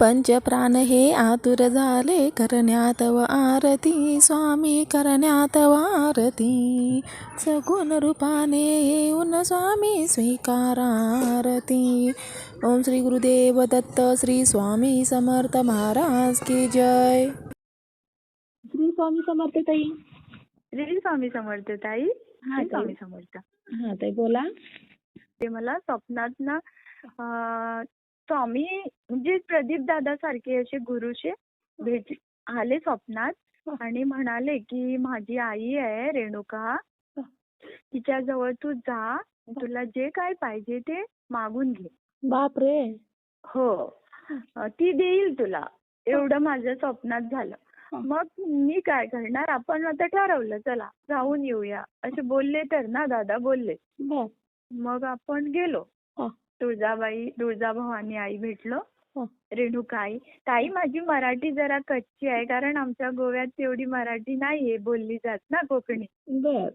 पंचप्राण हे आतुर झाले करण्यात व आरती. स्वामी करण्यात व आरती. सगुण रूपाने येऊन स्वामी स्वीकारा आरती ओम श्री गुरुदेव दत्त श्री स्वामी समर्थ महाराज की जय. श्री स्वामी समर्थ ताई. श्री स्वामी समर्थ ताई. हा, श्री. स्वामी समर्थ. हा ताई बोला. ते मला स्वप्नात ना स्वामी म्हणजे प्रदीप दादा सारखे असे गुरुशे भेट आले स्वप्नात आणि म्हणाले की माझी आई आहे रेणुका. तिच्या जवळ तू जा. तुला जे काय पाहिजे ते मागून घे. बापरे. हो. ती देईल तुला. एवढं माझ्या स्वप्नात झालं. मग मी काय करणार? आपण आता ठरवलं चला जाऊन येऊया. असे बोलले तर ना दादा बोलले. मग आपण गेलो. तुळजाबाई तुळजाभवानी आई भेटलो. हा. रेणुकाई ताई माझी मराठी जरा कच्ची आहे कारण आमच्या गोव्यात तेवढी मराठी नाहीये बोलली जात ना कोकणी.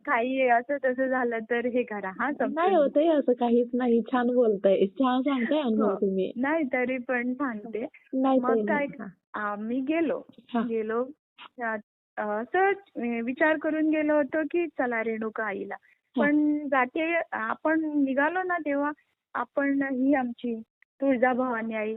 काही असं तसं झालं तर हे करा हा. नाही होतंय असं काहीच नाही छान बोलताय. छान सांगताय अनुभव हो. तुम्ही. नाही तरी पण सांगते. मग काय. आम्ही गेलो. हा. गेलो. त्यात, अं, सहज अं, विचार करून गेलो होतो की चला रेणुका आईला. पण जाते आपण निघालो ना तेव्हा आपण ही आमची तुळजाभवानी आई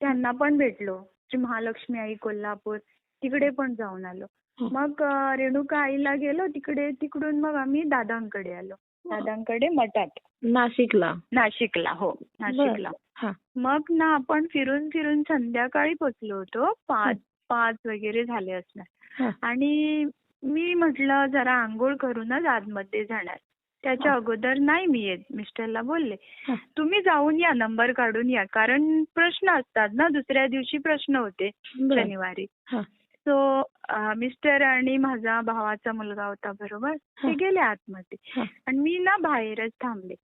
त्यांना पण भेटलो. श्री महालक्ष्मी आई कोल्हापूर तिकडे पण जाऊन आलो. मग रेणुका आईला गेलो तिकडे तिकडून मग आम्ही दादांकडे आलो. दादांकडे मठात. नाशिकला. नाशिकला हो नाशिकला. मग ना आपण फिरून फिरून संध्याकाळी पोचलो होतो. पाच पाच वगैरे झाले असणार. आणि मी म्हटलं जरा आंघोळ करूनच आतमध्ये जाणार. त्याच्या. अगोदर नाही मी येत मिस्टरला बोलले. तुम्ही जाऊन या नंबर काढून या कारण प्रश्न असतात ना दुसऱ्या दिवशी प्रश्न होते. शनिवारी. सो मिस्टर आणि माझा भावाचा मुलगा होता बरोबर ते. गेले आतमध्ये. आणि मी ना बाहेरच थांबले.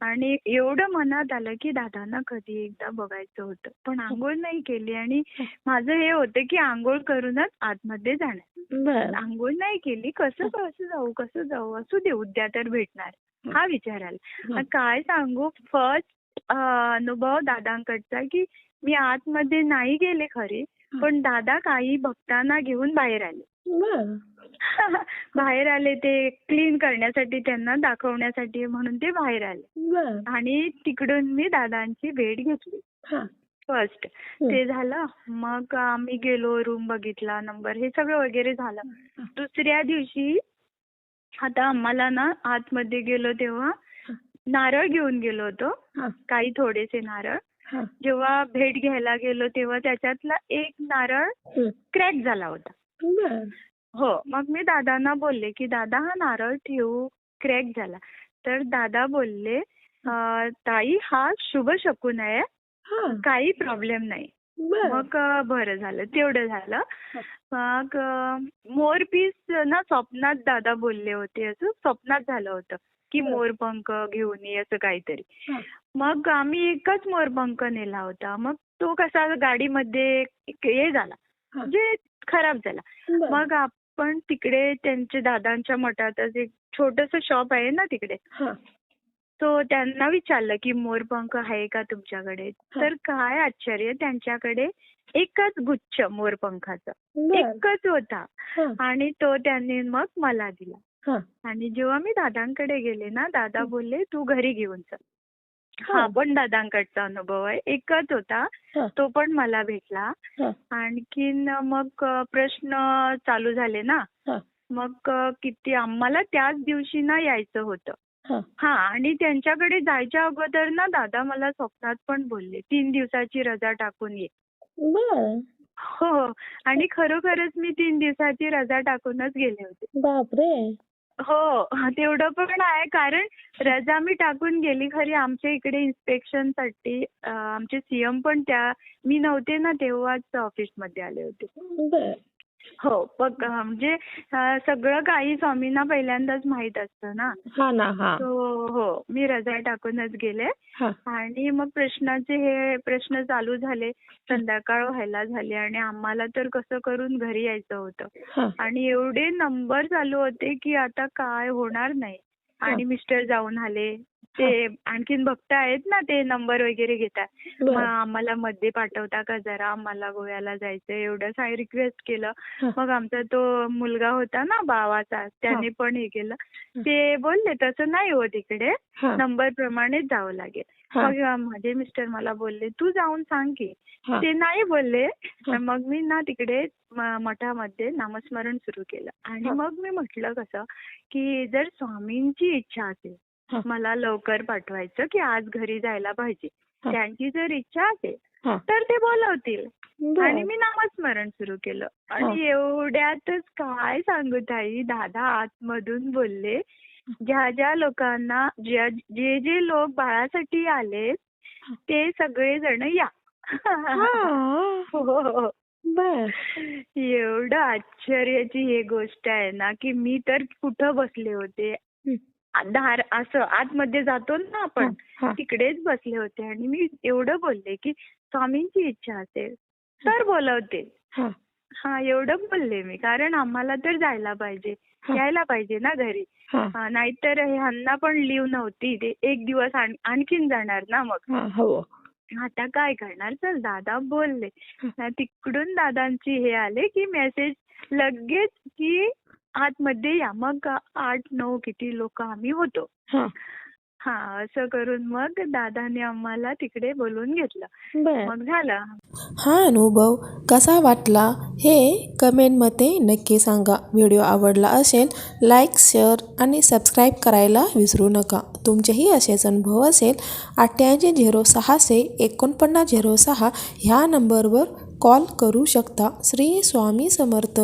आणि एवढं मनात आलं की दादांना कधी एकदा बघायचं होतं. पण आंघोळ नाही केली आणि माझं हे होतं की आंघोळ करूनच आतमध्ये जाणार. बर. आंघोळ नाही केली कसं कसं जाऊ कसं जाऊ असू दे उद्या तर भेटणार. हा. विचार आला. काय सांगू फर्स्ट अनुभव दादांकडचा की मी आतमध्ये नाही गेले खरे पण दादा काही भक्तांना घेऊन बाहेर आले. बाहेर आले ते क्लीन करण्यासाठी त्यांना दाखवण्यासाठी म्हणून ते बाहेर आले. आणि तिकडून मी दादांची भेट घेतली. हा. फर्स्ट ते झालं. मग आम्ही गेलो रूम बघितला नंबर हे सगळं वगैरे झालं. दुसऱ्या दिवशी आता आम्हाला ना आतमध्ये गेलो तेव्हा नारळ घेऊन गेलो होतो. काही थोडेसे नारळ. जेव्हा भेट घ्यायला गेलो तेव्हा त्याच्यातला एक नारळ. क्रॅक झाला होता. हो मग मी दादांना बोलले की दादा हा नारळ ठेवू क्रॅक झाला. तर दादा बोलले "अं, ताई हा शुभ शकून आहे. हा. काही प्रॉब्लेम नाही. मग बरं झालं तेवढं झालं. मग अं, मोरपीस ना स्वप्नात दादा बोलले होते असं स्वप्नात झालं होतं की. मोरपंख घेऊन ये असं काहीतरी. मग आम्ही एकच मोरपंख नेला होता. मग तो कसा गाडीमध्ये हे झाला. म्हणजे खराब झाला. मग आपण तिकडे त्यांच्या दादांच्या मठातच एक छोटस शॉप आहे ना तिकडे. हा. तो त्यांना विचारलं की मोरपंख आहे का तुमच्याकडे. तर काय आश्चर्य त्यांच्याकडे एकच गुच्छ मोरपंखाचा बर. एकच होता. हा. आणि तो त्यांनी मग मला दिला. हा. आणि जेव्हा मी दादांकडे गेले ना दादा बोलले तू घरी घेऊन चल. हा. हा. पण दादांकडचा अनुभव आहे. एकच होता. हा. तो पण मला भेटला. हा. आणखीन मग प्रश्न चालू झाले ना. हा. मग किती आम्हाला त्याच दिवशी ना यायचं होतं. हा. हा आणि त्यांच्याकडे जायच्या अगोदर ना दादा मला स्वप्नात पण बोलले तीन दिवसाची रजा टाकून ये. बर. हो. आणि खरोखरच मी तीन दिवसाची रजा टाकूनच गेले होते. बापरे. हो तेवढं पण आहे. कारण रजा मी टाकून गेली खरी आमच्या इकडे इन्स्पेक्शनसाठी. आमचे सीएम पण त्या मी नव्हते ना तेव्हाच ऑफिसमध्ये आले होते. हो बघ म्हणजे सगळं काही स्वामींना पहिल्यांदाच माहीत असतं ना? हा हा. हो मी रजा टाकूनच गेले. आणि मग प्रश्नाचे हे प्रश्न चालू झाले. संध्याकाळ व्हायला झाली आणि आम्हाला तर कसं करून घरी यायचं होतं. आणि एवढे नंबर चालू होते की आता काय होणार नाही. आणि मिस्टर जाऊन आले. ते आणखीन भक्त आहेत ना ते नंबर वगैरे घेतात. मग आम्हाला मध्ये पाठवता का जरा? आम्हाला गोव्याला जायचंय. एवढं साय रिक्वेस्ट केलं. मग आमचा तो मुलगा होता ना भावाचा त्याने पण हे केलं. ते बोलले तसं नाही होत इकडे नंबर प्रमाणेच जावं लागेल. मग माझे मिस्टर मला बोलले तू जाऊन सांग की. ते नाही बोलले. मग मी ना तिकडे मठामध्ये नामस्मरण सुरू केलं. आणि. मग मी म्हटलं कसं की जर स्वामींची इच्छा असेल. मला लवकर पाठवायचं की आज घरी जायला पाहिजे. त्यांची जर इच्छा असेल. तर ते बोलवतील. आणि मी नामस्मरण सुरू केलं. आणि एवढ्यातच काय सांगू ताई दादा आतमधून बोलले. ज्या ज्या लोकांना जे जे लोक बाळासाठी आले ते सगळे जण या. हा. हो हो एवढं आश्चर्याची ही गोष्ट आहे ना की मी तर कुठं बसले होते. दार असं आतमध्ये जातो ना आपण. तिकडेच बसले होते आणि मी एवढं बोलले की स्वामींची इच्छा असेल तर बोलवते. हा. हा एवढं बोलले मी कारण आम्हाला तर जायला पाहिजे. यायला पाहिजे ना घरी. नाहीतर ह्यांना पण लीव नव्हती ते एक दिवस आण- आणखीन जाणार ना मग. हा, आता काय करणार? चल दादा बोलले. तिकडून दादांची हे आले की मेसेज लगेच की आतमध्ये या. मग आठ नऊ किती लोक आम्ही होतो. हा. असं करून मग दादाने आम्हाला तिकडे बोलवून घेतलं. मग झालं. हा अनुभव कसा वाटला हे कमेंटमध्ये नक्की सांगा. व्हिडिओ आवडला असेल लाईक शेअर आणि सबस्क्राईब करायला विसरू नका. तुमचेही असेच अनुभव असेल अठ्ठ्याऐंशी झिरो सहाशे एकोणपन्नास झिरो सहा ह्या नंबरवर कॉल करू शकता. श्री स्वामी समर्थ.